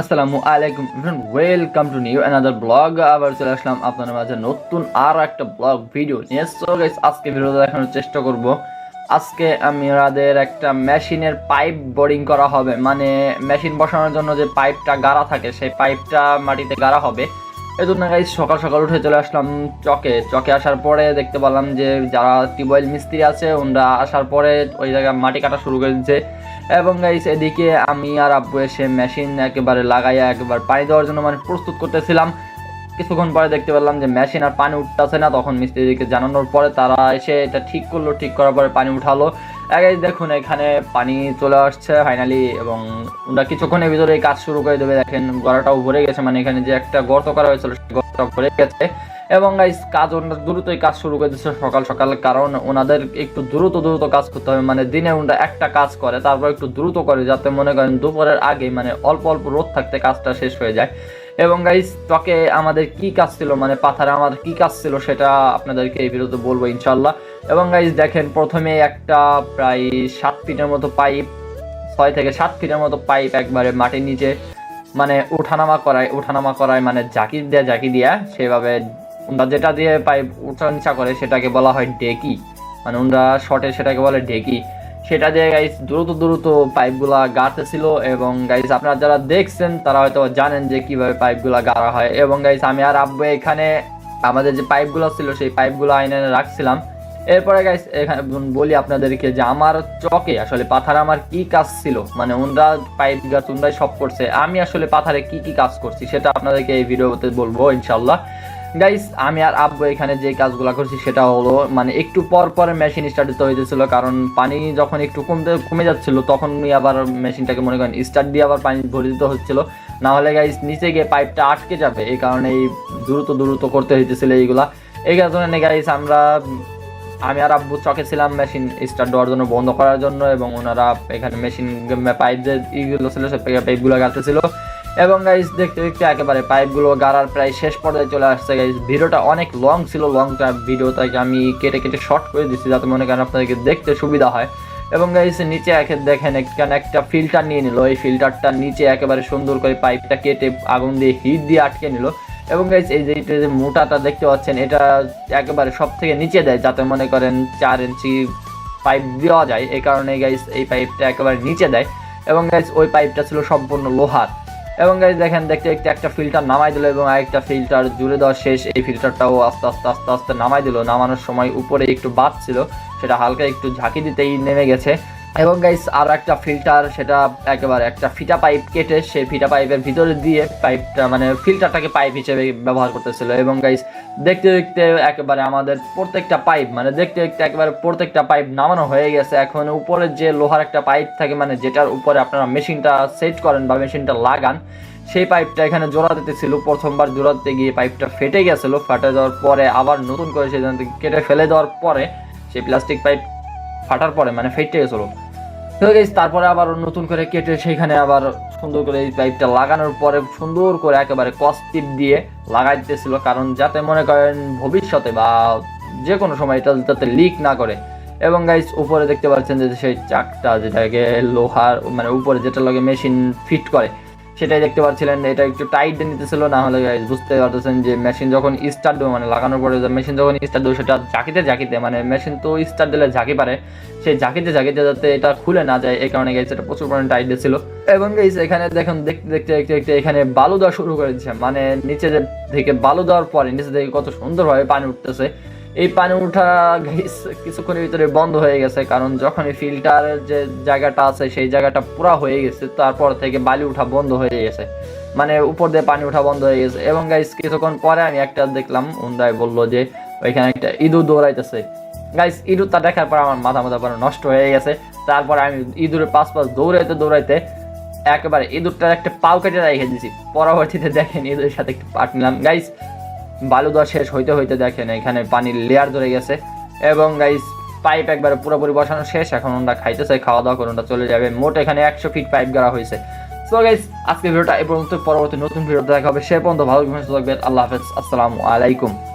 আসসালামু আলাইকুম welcome to new another blog আবার চলে আসলাম আপনাদের মাঝে নতুন আর একটা ব্লগ ভিডিও নিয়ে। সো গাইস আজকে ভিডিও দেখানোর চেষ্টা করব। আজকে আমি আমাদের একটা মেশিনের পাইপ বোরিং করা হবে। মানে মেশিন বসানোর জন্য যে পাইপটা গাড়া থাকে, সেই পাইপটা মাটিতে গাড়া হবে। এই জন্য গাইস সকাল সকাল উঠে চলে আসলাম চকে। চকে আসার পরে দেখতে পেলাম যে যারা টিউবওয়েল মিস্ত্রি আছে, ওনারা আসার পরে ওই জায়গায় মাটি কাটা শুরু করে দিচ্ছে এবং গাইস এদিকে আমি আর আব্বু এসে মেশিন একেবারে লাগাইয়া, একেবারে পানি দেওয়ার জন্য মানে প্রস্তুত করতেছিলাম। কিছুক্ষণ পরে দেখতে পেলাম যে মেশিন আর পানি উঠতেছে না, তখন মিস্ত্রিদেরকে জানানোর পরে তারা এসে এটা ঠিক করল, ঠিক করার পরে পানি উঠালো। আগে দেখুন, এখানে পানি চলে আসছে ফাইনালি এবং ওরা কিছুক্ষণের ভিতরে এই কাজ শুরু করে দেবে। দেখেন গড়াটাও ভরে গেছে মানে এখানে যে একটা গর্ত করা হয়েছিল, সেই গর্তটা ভরে গেছে। এবং গাইস কাজ ওনারা দ্রুতই কাজ শুরু করে দিচ্ছে সকাল সকাল, কারণ ওনাদের একটু দ্রুত দ্রুত কাজ করতে হবে। মানে দিনে ওনারা একটা কাজ করে, তারপর একটু দ্রুত করে যাতে মনে করেন দুপুরের আগে মানে অল্প অল্প রোদ থাকতে কাজটা শেষ হয়ে যায়। এবং গাইস ত্বকে আমাদের কি কাজ ছিল মানে পাথারে আমাদের কি কাজ ছিল সেটা আপনাদেরকে এই ভিডিওতে বলব ইনশাল্লাহ এবং গাইস দেখেন প্রথমে একটা প্রায় সাত ফিটের মতো পাইপ, ছয় থেকে সাত ফিটের মতো পাইপ একবারে মাটির নিচে মানে ওঠানামা করায় ওঠানামা করায় মানে জাকি দেয়া জাকি দিয়া, সেভাবে ওরা যেটা দিয়ে পাইপ উঠা নিচা করে সেটাকে বলা হয় ডেকি মানে ওরা শর্টে সেটাকে বলে ডেকি সেটা দিয়ে গাইস দ্রুত দ্রুত পাইপগুলা গাড়তেছিল এবং গাইস আপনারা যারা দেখছেন, তারা হয়তো জানেন যে কীভাবে পাইপগুলা গাড়া হয় এবং গাইস আমি আর আব্বু এখানে আমাদের যে পাইপগুলো ছিল, সেই পাইপগুলো আইনে রাখছিলাম। এরপরে গাইস এখানে বলি আপনাদেরকে যে আমার চকে আসলে পাথারে আমার কি কাজ ছিল? মানে ওনরা পাইপ গাছ ওনরাই সব করছে। আমি আসলে পাথারে কি কি কাজ করছি সেটা আপনাদেরকে এই ভিডিওতে বলব ইনশাল্লাহ গাইস আমি আর আব্বু এখানে যে কাজগুলো করছি সেটা হলো মানে একটু পর পর মেশিন স্টার্ট দিতে হইতেছিল, কারণ পানি যখন একটু কমতে, কমে যাচ্ছিল তখন আবার মেশিনটাকে মনে করেন স্টার্ট দিয়ে আবার পানি ভরে দিতে হচ্ছিল। না হলে গাইস নিচে গিয়ে পাইপটা আটকে যাবে, এই কারণে এই দ্রুত দ্রুত করতে হইতেছিল এইগুলা। এই কারণে গাইস আমরা, আমি আর আব্বু চকে ছিলাম মেশিন স্টার্ট দেওয়ার জন্য বন্ধ করার জন্য এবং ওনারা এখানে মেশিন পাইপ যে ইগুলো ছিল, সে পাইপগুলো গাড়তেছিল। এবং গাইজ দেখতে দেখতে একেবারে পাইপগুলো গাড়ার প্রায় শেষ পর্যায়ে চলে আসছে গাইজ ভিডিওটা অনেক লং ছিল লংটা ভিডিওটাকে আমি কেটে কেটে শর্ট করে দিচ্ছি যাতে মনে করেন আপনাদেরকে দেখতে সুবিধা হয়। এবং গাইজ নিচে একে দেখেন এখানে একটা ফিল্টার নিয়ে নিল। এই ফিল্টারটা নিচে একেবারে সুন্দর করে পাইপটা কেটে আগুন দিয়ে হিট দিয়ে আটকে নিল। এবং গাইজ এই যে যে মোটাটা দেখতে পাচ্ছেন, এটা একেবারে সব থেকে নিচে দেয়, যাতে মনে করেন চার ইঞ্চি পাইপ দেওয়া যায়। এই কারণে গাইজ এই পাইপটা একেবারে নিচে দেয়। এবং গাইজ ওই পাইপটা ছিল সম্পূর্ণ লোহার। এবং গাইজ দেখেন, দেখতে দেখতে একটা ফিল্টার নামাই দিল এবং আরেকটা ফিল্টার জুড়ে দেওয়া শেষ। এই ফিল্টারটাও আস্তে আস্তে আস্তে আস্তে নামাই দিল। নামানোর সময় উপরে একটু বাদ ছিল, সেটা হালকা একটু ঝাঁকি দিতেই নেমে গেছে। এবং গাইস আর একটা ফিল্টার সেটা একেবারে একটা ফিটা পাইপ কেটে সেই ফিটা পাইপের ভিতরে দিয়ে পাইপটা মানে ফিল্টারটাকে পাইপ হিসেবে ব্যবহার করতেছিল। এবং গাইস দেখতে দেখতে একেবারে আমাদের প্রত্যেকটা পাইপ মানে দেখতে দেখতে একেবারে প্রত্যেকটা পাইপ নামানো হয়ে গেছে। এখন উপরে যে লোহার একটা পাইপ থাকে মানে যেটার উপরে আপনারা মেশিনটা সেট করেন বা মেশিনটা লাগান, সেই পাইপটা এখানে জোড়া দিতে ছিল প্রথমবার জোড়া দিতে গিয়ে পাইপটা ফেটে গেছিল। ফাটে যাওয়ার পরে আবার নতুন করে সেখান থেকে কেটে ফেলে দেওয়ার পরে সেই প্লাস্টিক পাইপ ফাটার পরে মানে ফেটে গেছিল। তো গাইস তারপরে আবার নতুন করে কেটে সেইখানে আবার সুন্দর করে এই পাইপটা লাগানোর পরে সুন্দর করে একেবারে কস্টিপ দিয়ে লাগাই দিতেছিল কারণ যাতে মনে করেন ভবিষ্যতে বা যে কোনো সময় এটা যাতে লিক না করে। এবং গাইস উপরে দেখতে পাচ্ছেন যে সেই চাকটা যেটাকে লোহার মানে উপরে যেটা লাগে মেশিন ফিট করে সেটাই দেখতে পাচ্ছিলেন, এটা একটু টাইট নিতেছিল, না হলে বুঝতে পারতেছেন যে মেশিন যখন স্টার্ট দেবে মানে লাগানোর পরে মেশিন যখন স্টার্ট দেবে, সেটা ঝাঁকিতে ঝাঁকিতে মানে মেশিন তো স্টার্ট দিলে ঝাঁকি পারে, সেই ঝাঁকিতে ঝাঁকিতে যাতে এটা খুলে না যায়, এই কারণে গেছে এটা প্রচুর পরিমাণে টাইট দিয়েছিল এবং গাইস এখানে দেখুন, দেখতে দেখতে দেখতে দেখতে এখানে বালু দেওয়া শুরু করে দিচ্ছে মানে নিচে থেকে বালু দেওয়ার পরে, নিচে থেকে কত সুন্দরভাবে পানি উঠতেছে। এই পানি উঠা কিছুক্ষণের ভিতরে বন্ধ হয়ে গেছে, কারণ যখন ফিল্টারের যে জায়গাটা আছে সেই জায়গাটা পুরা হয়ে গেছে, তারপর থেকে বালি উঠা বন্ধ হয়ে গেছে। মানে উপর দিয়ে পানি উঠা বন্ধ হয়ে গেছে। এবং গাইস কিছুক্ষণ পরে আমি একটা দেখলাম উন্দাই বলল যে ওইখানে একটা ইঁদুর দৌড়াইতেছে। গাইস ইঁদুরটা দেখার পর আমার মাথা মাথা পুরো নষ্ট হয়ে গেছে। তারপর আমি ইঁদুরের পাশ পাশ দৌড়াইতে দৌড়াইতে একেবারে ইঁদুরটার একটা পাও কেটে রেখে দিয়েছি। পরবর্তীতে দেখেন ইঁদুরের সাথে একটু পাট নিলাম। গাইস বালু দেওয়া শেষ হইতে হইতে দেখেন এখানে পানির লেয়ার ধরে গেছে। এবং গাইস পাইপ একবারে পুরোপুরি বসানো শেষ। এখন ওরা খাইতেছে, খাওয়া দাওয়া করে চলে যাবে। মোট এখানে একশো ফিট পাইপ গাড়া হয়েছে। সো গাইস আজকে ভিডিওটা এ পর্যন্ত, পরবর্তী নতুন ভিডিও দেখা হবে। সে পর্যন্ত ভালো থাকবেন। আল্লাহ হাফেজ। আসসালামু আলাইকুম।